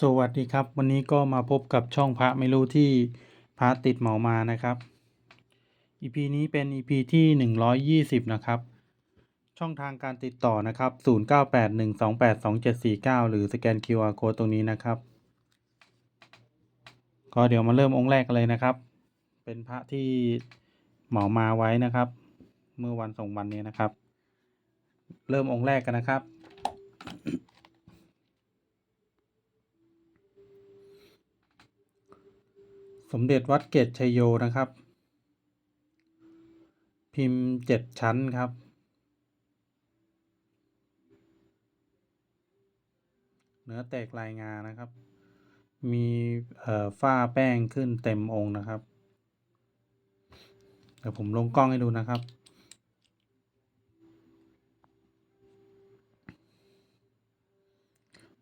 สวัสดีครับ วันนี้ก็มาพบกับช่องพระไม่รู้ที่พระติดเหมามานะครับ EP นี้เป็น EP ที่ 120 นะครับ ช่องทางการติดต่อนะครับ 0981282749 หรือสแกน QR Code ตรงนี้นะครับ ก็เดี๋ยวมาเริ่มองค์แรกเลยนะครับ เป็นพระที่เหมามาไว้นะครับ เมื่อวันสองวันนี้นะครับ เริ่มองค์แรกกันนะครับ สมเด็จวัดเกตชัยโยนะครับ พิมพ์เจ็ดชั้นครับ เนื้อแตกลายงานะครับ มีเอ่อฝ้าแป้งขึ้นเต็มองค์นะครับเดี๋ยวผมลงกล้องให้ดูนะครับ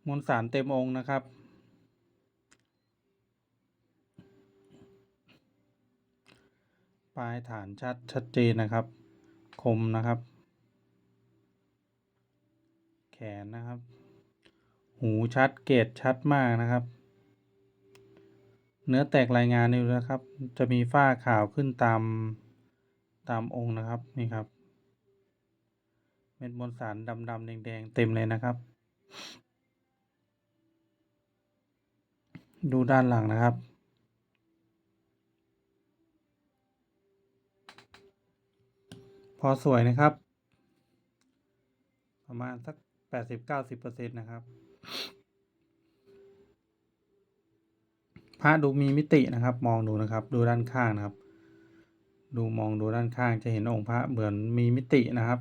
มวลสารเต็มองค์นะครับ ลายฐานชัดชัดเจนนะครับ คมนะครับ แขนนะครับ หูชัดเกรดชัดมากนะครับ เนื้อแตกรายงานนี่นะครับ จะมีฝ้าขาวขึ้นตามตามองค์นะครับนี่ครับ เม็ดมวลสารดำๆแดงๆเต็มเลยนะครับ ดูด้านหลังนะครับ พอสวยนะครับ ประมาณสักแปดสิบเก้าสิบเปอร์เซ็นต์นะครับพระดูมีมิตินะครับ มองดูนะครับ ดูด้านข้างนะครับ ดูมองดูด้านข้างจะเห็นองค์พระเหมือนมีมิตินะครับ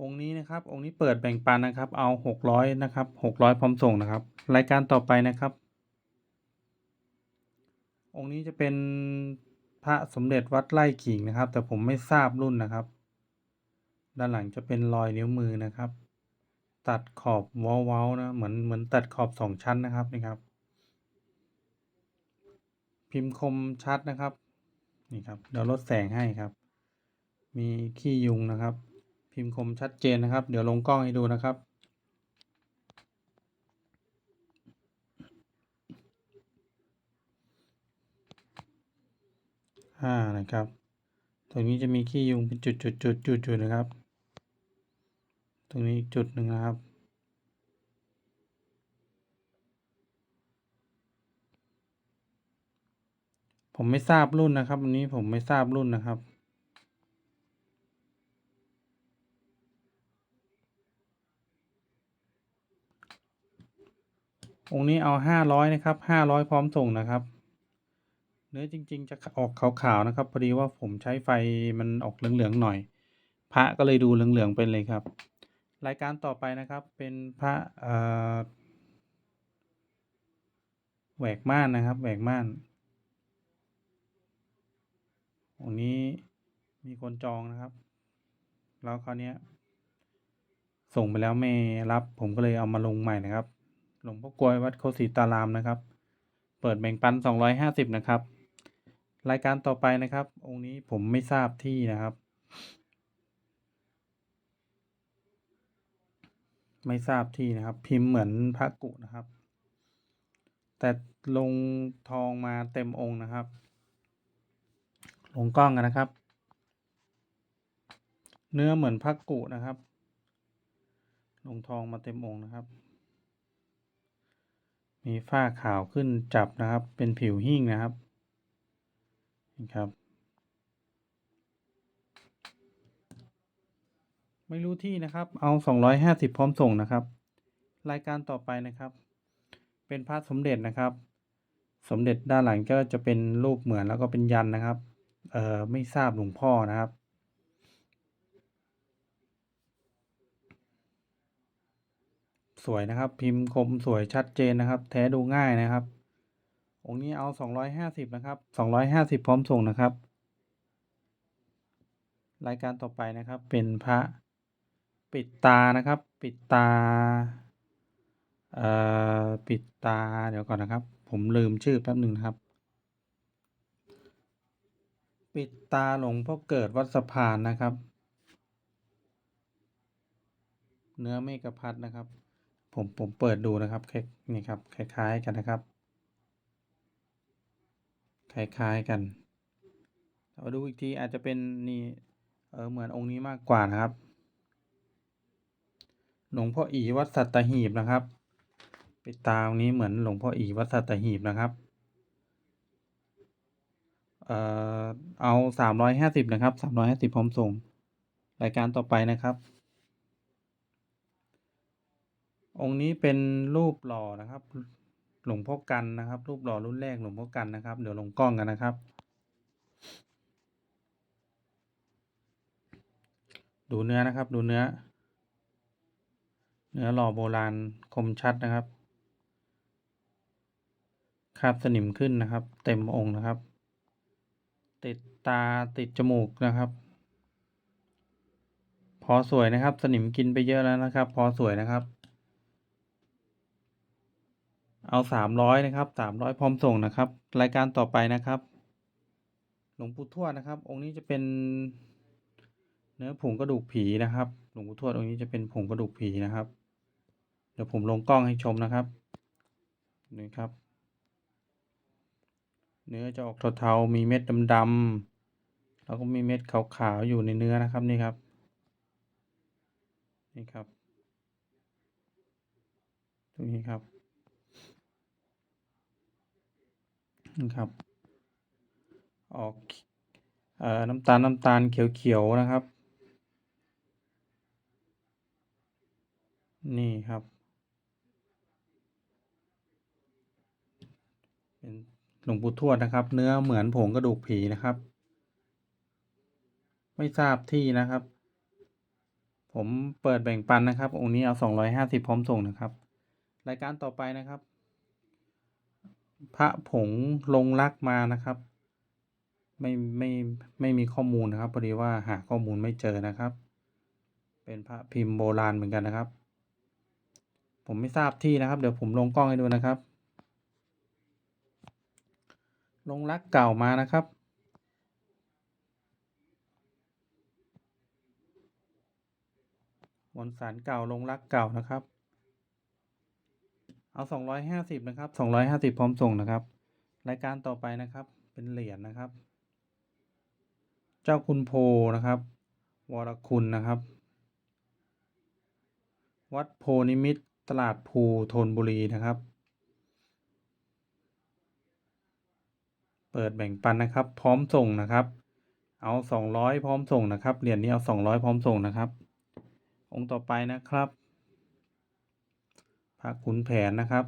องค์นี้นะครับ องค์นี้เปิดแบ่งปันนะครับ เอาหกร้อยนะครับหกร้อยพร้อมส่งนะครับ รายการต่อไปนะครับ องค์นี้จะเป็นพระสมเด็จวัดไร่ขิงนะครับ แต่ผมไม่ทราบรุ่นนะครับ ด้านหลังจะเป็นรอยนิ้วมือนะครับ ตัดขอบเว้าๆนะเหมือนเหมือนตัดขอบสองชั้นนะครับนี่ครับ พิมพ์คมชัดนะครับนี่ครับเดี๋ยวลดแสงให้ครับ มีขี้ยุงนะครับ พิมพ์คมชัดเจนนะครับ เดี๋ยวลงกล้องให้ดูนะครับ อ่านะครับ ตรงนี้จะมีขี้ยุงเป็นจุดจุดจุดจุดจุดนะครับ ตรงนี้อีกจุดหนึ่งนะครับ ผมไม่ทราบรุ่นนะครับวันนี้ผมไม่ทราบรุ่นนะครับองค์นี้เอาห้าร้อยนะครับห้าร้อยพร้อมส่งนะครับ เนื้อจริง ๆ จะออกขาวๆนะครับพอดีว่าผมใช้ไฟมันออกเหลืองๆหน่อย พระก็เลยดูเหลืองๆเป็นเลยครับ รายการต่อไปนะครับเป็นพระแหวกม่านนะครับแหวกม่านองนี้มีคนจองนะครับ แล้วคราวนี้ส่งไปแล้วไม่รับ ผมก็เลยเอามาลงใหม่นะครับ หลวงพ่อกลวยวัดโคสิตารามนะครับ เปิดแบ่งปันสองร้อยห้าสิบนะครับ รายการต่อไปนะครับ องค์นี้ผมไม่ทราบที่นะครับ ไม่ทราบที่นะครับ พิมพ์เหมือนพระกุนะครับ แต่ลงทองมาเต็มองค์นะครับ ลงกล้องกันนะครับ เนื้อเหมือนพระกุนะครับ ลงทองมาเต็มองค์นะครับ มีฝ้าขาวขึ้นจับนะครับ เป็นผิวหิ้งนะครับ ครับ ไม่รู้ที่นะครับ เอาสองร้อยห้าสิบพร้อมส่งนะครับ รายการต่อไปนะครับ เป็นพระสมเด็จนะครับ สมเด็จด้านหลังก็จะเป็นรูปเหมือนแล้วก็เป็นยันนะครับ เอ่อไม่ทราบหลวงพ่อนะครับสวยนะครับ พิมพ์คมสวยชัดเจนนะครับ แท้ดูง่ายนะครับ องค์นี้เอาสองร้อยห้าสิบนะครับสองร้อยห้าสิบพร้อมส่งนะครับ รายการต่อไปนะครับ เป็นพระปิดตานะครับ ปิดตา เอ่อ ปิดตา เดี๋ยวก่อนนะครับ ผมลืมชื่อแป๊บหนึ่งนะครับ ปิดตาหลวงพ่อเกิดวัดสะพานนะครับ เนื้อเมกะพัดนะครับ ผมผมเปิดดูนะครับคล้ายนี่ครับ คล้ายๆกันนะครับ คล้ายๆกันเราดูอีกทีอาจจะเป็นนี่เออเหมือนองค์นี้มากกว่านะครับ หลวงพ่ออีวัดสัตหีบนะครับปิตาองค์นี้เหมือนหลวงพ่ออีวัดสัตหีบนะครับ เอ่อเอาสามร้อยห้าสิบนะครับสามร้อยห้าสิบพร้อมส่ง รายการต่อไปนะครับ องค์นี้เป็นรูปหล่อนะครับ หลวงพ่อกันนะครับ รูปหล่อรุ่นแรกหลวงพ่อกันนะครับ เดี๋ยวลงกล้องกันนะครับ ดูเนื้อนะครับ ดูเนื้อ เนื้อหล่อโบราณคมชัดนะครับคาบสนิมขึ้นนะครับ เต็มองค์นะครับ ติดตาติดจมูกนะครับ พอสวยนะครับ สนิมกินไปเยอะแล้วนะครับ พอสวยนะครับ เอาสามร้อยนะครับสามร้อยพร้อมส่งนะครับ รายการต่อไปนะครับ หลวงปู่ทวดนะครับ องค์นี้จะเป็น เนื้อผงกระดูกผีนะครับ หลวงปู่ทวดองค์นี้จะเป็นผงกระดูกผีนะครับ เดี๋ยวผมลงกล้องให้ชมนะครับนี่ครับ เนื้อจะออกเทาๆมีเม็ดดำๆแล้วก็มีเม็ดขาวๆอยู่ในเนื้อนะครับนี่ครับนี่ครับ ตรงนี้ครับ นี่ครับ ออกเอ่อน้ำตาลน้ำตาลเขียวๆนะครับ นี่ครับ เป็นหลวงปู่ทวดนะครับ เนื้อเหมือนผงกระดูกผีนะครับ ไม่ทราบที่นะครับ ผมเปิดแบ่งปันนะครับองค์นี้เอาสองร้อยห้าสิบพร้อมส่งนะครับ รายการต่อไปนะครับ พระผงลงรักมานะครับ ไม่ไม่ไม่มีข้อมูลนะครับพอดีว่าหาข้อมูลไม่เจอนะครับ เป็นพระพิมพ์โบราณเหมือนกันนะครับ ผมไม่ทราบที่นะครับ เดี๋ยวผมลงกล้องให้ดูนะครับ ลงรักเก่ามานะครับมวลสารเก่าลงรักเก่านะครับ เอาสองร้อยห้าสิบนะครับสองร้อยห้าสิบพร้อมส่งนะครับ รายการต่อไปนะครับ เป็นเหรียญนะครับ เจ้าคุณโพนะครับ วรคุณนะครับ วัดโพนิมิตตลาดภูธนบุรีนะครับ เปิดแบ่งปันนะครับ พร้อมส่งนะครับ เอาสองร้อยพร้อมส่งนะครับ เหรียญนี้เอาสองร้อยพร้อมส่งนะครับ องค์ต่อไปนะครับ พระขุนแผนนะครับ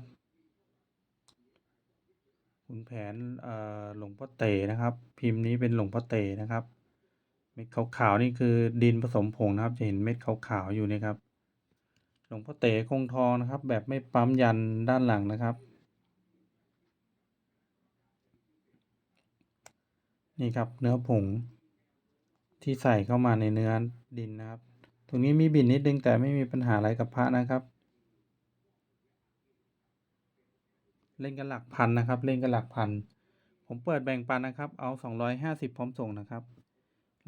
ขุนแผนหลวงพ่อเต๋นะครับ พิมพ์นี้เป็นหลวงพ่อเต๋นะครับ เม็ดขาวๆนี่คือดินผสมผงนะครับ จะเห็นเม็ดขาวๆอยู่นี่ครับ หลวงพ่อเต๋คงทองนะครับ แบบไม่ปั๊มยันด้านหลังนะครับ นี่ครับเนื้อผงที่ใส่เข้ามาในเนื้อดินนะครับ ตรงนี้มีบินนิดนึงแต่ไม่มีปัญหาอะไรกับพระนะครับ เล่นกันหลักพันนะครับ เล่นกันหลักพัน ผมเปิดแบ่งปันนะครับ เอาสองร้อยห้าสิบพร้อมส่งนะครับ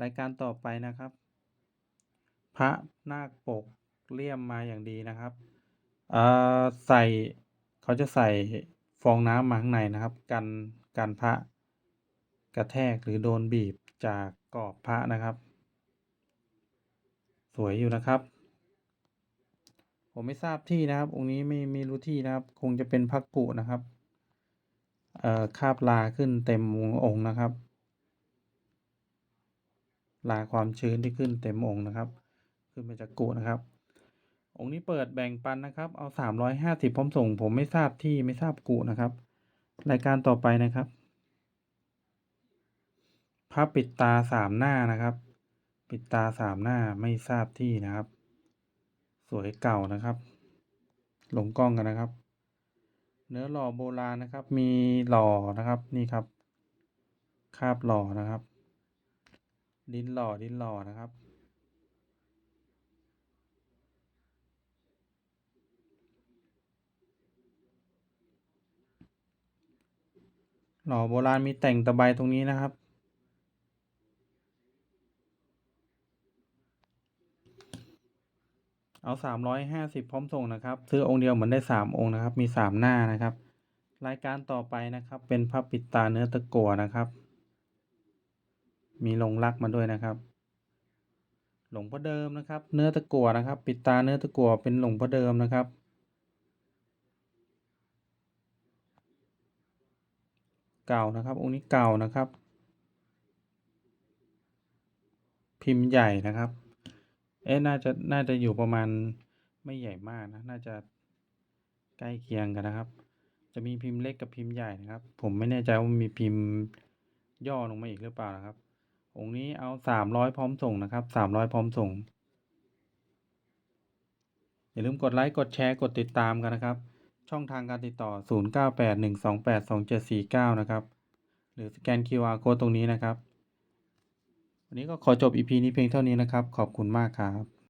รายการต่อไปนะครับ พระนาคปกเลี่ยมมาอย่างดีนะครับอ่อใส่เขาจะใส่ฟองน้ำมาข้างในนะครับ กันกันพระกระแทกหรือโดนบีบจากกรอบพระนะครับ สวยอยู่นะครับ ผมไม่ทราบที่นะครับ องค์นี้ไม่ไม่รู้ที่นะครับ คงจะเป็นพักกุนะครับเอ่อคาบลาขึ้นเต็มองค์นะครับ ลาความชื้นที่ขึ้นเต็มองค์นะครับ ขึ้นมาจากกุนะครับ องค์นี้เปิดแบ่งปันนะครับ เอาสามร้อยห้าสิบพร้อมส่ง ผมไม่ทราบที่ไม่ทราบกุนะครับ รายการต่อไปนะครับพระปิดตาสามหน้านะครับ ปิดตาสามหน้าไม่ทราบที่นะครับ สวยเก่านะครับ หลงกล้องกันนะครับ เนื้อหล่อโบราณนะครับ มีหล่อนะครับนี่ครับ คาบหล่อนะครับ ดินหล่อดินหล่อนะครับหล่อโบราณมีแต่งตะไบตรงนี้นะครับ เอาสามร้อยห้าสิบพร้อมส่งนะครับ ซื้อองค์เดียวเหมือนได้สามองค์นะครับ มีสามหน้านะครับ รายการต่อไปนะครับ เป็นพระปิดตาเนื้อตะกั่วนะครับ มีลงรักมาด้วยนะครับ หลวงพ่อเดิมนะครับ เนื้อตะกั่วนะครับ ปิดตาเนื้อตะกั่วเป็นหลวงพ่อเดิมนะครับเก่านะครับ องค์นี้เก่านะครับ พิมพ์ใหญ่นะครับ อ๊ะน่าจะน่าจะอยู่ประมาณไม่ใหญ่มากนะ น่าจะใกล้เคียงกันนะครับ จะมีพิมพ์เล็กกับพิมพ์ใหญ่นะครับ ผมไม่แน่ใจว่ามีพิมพ์ย่อลงมาอีกหรือเปล่านะครับ องค์นี้เอาสามร้อยพร้อมส่งนะครับสามร้อยพร้อมส่ง อย่าลืมกดไลค์กดแชร์กดติดตามกันนะครับ ช่องทางการติดต่อ 0981282749 นะครับ หรือสแกน QR Code ตรงนี้นะครับ วันนี้ก็ขอจบ EP นี้เพียงเท่านี้นะครับ ขอบคุณมากครับ